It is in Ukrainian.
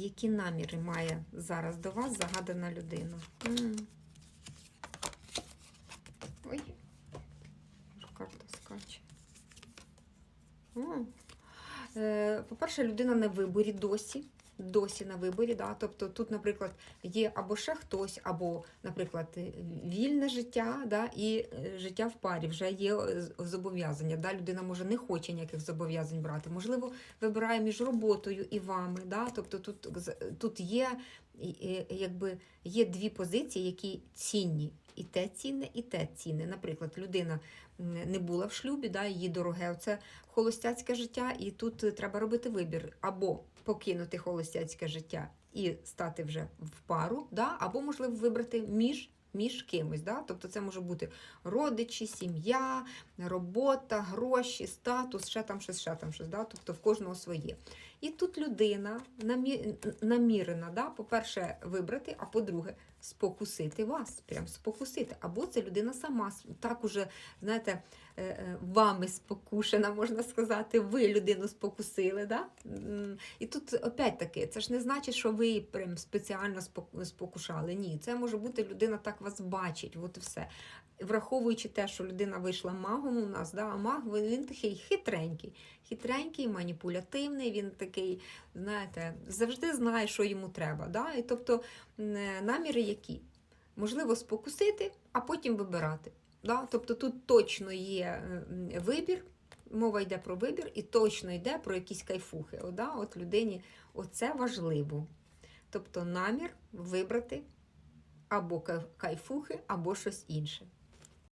Які наміри має зараз до вас загадана людина? М. Ой, карта скаче. Е, По-перше, людина на виборі досі. Досі на виборі, да? тобто тут, наприклад, є або ще хтось, або, наприклад, вільне життя, да? і е, життя в парі вже є е, зобов'язання. Да? Людина може не хоче ніяких зобов'язань брати. Можливо, вибирає між роботою і вами. Да? Тобто тут, тут є, якби, є дві позиції, які цінні. І те цінне, і те цінне. Наприклад, людина не була в шлюбі, да, її дороге це холостяцьке життя, і тут е, треба робити вибір або покинути холостяцьке життя і стати вже в пару, да, або, можливо, вибрати між. Між кимось, да? тобто це може бути родичі, сім'я, робота, гроші, статус, ще там щось, ще там щось, да? тобто в кожного своє. І тут людина намі... намірена, да? по-перше, вибрати, а по-друге, спокусити вас, прям спокусити. Або це людина сама так уже, знаєте, е, е, вами спокушена, можна сказати, ви людину спокусили. Да? І тут опять-таки, це ж не значить, що ви прям спеціально спокушали. Ні, це може бути людина так вас бачить, от і все. Враховуючи те, що людина вийшла магом у нас, да, а маг він, він такий хитренький, хитренький, маніпулятивний, він такий, знаєте, завжди знає, що йому треба. Да? І тобто наміри які? Можливо, спокусити, а потім вибирати. Да? Тобто тут точно є вибір, мова йде про вибір, і точно йде про якісь кайфухи. О, да? От людині оце важливо. Тобто намір вибрати або кай- кайфухи, або щось інше.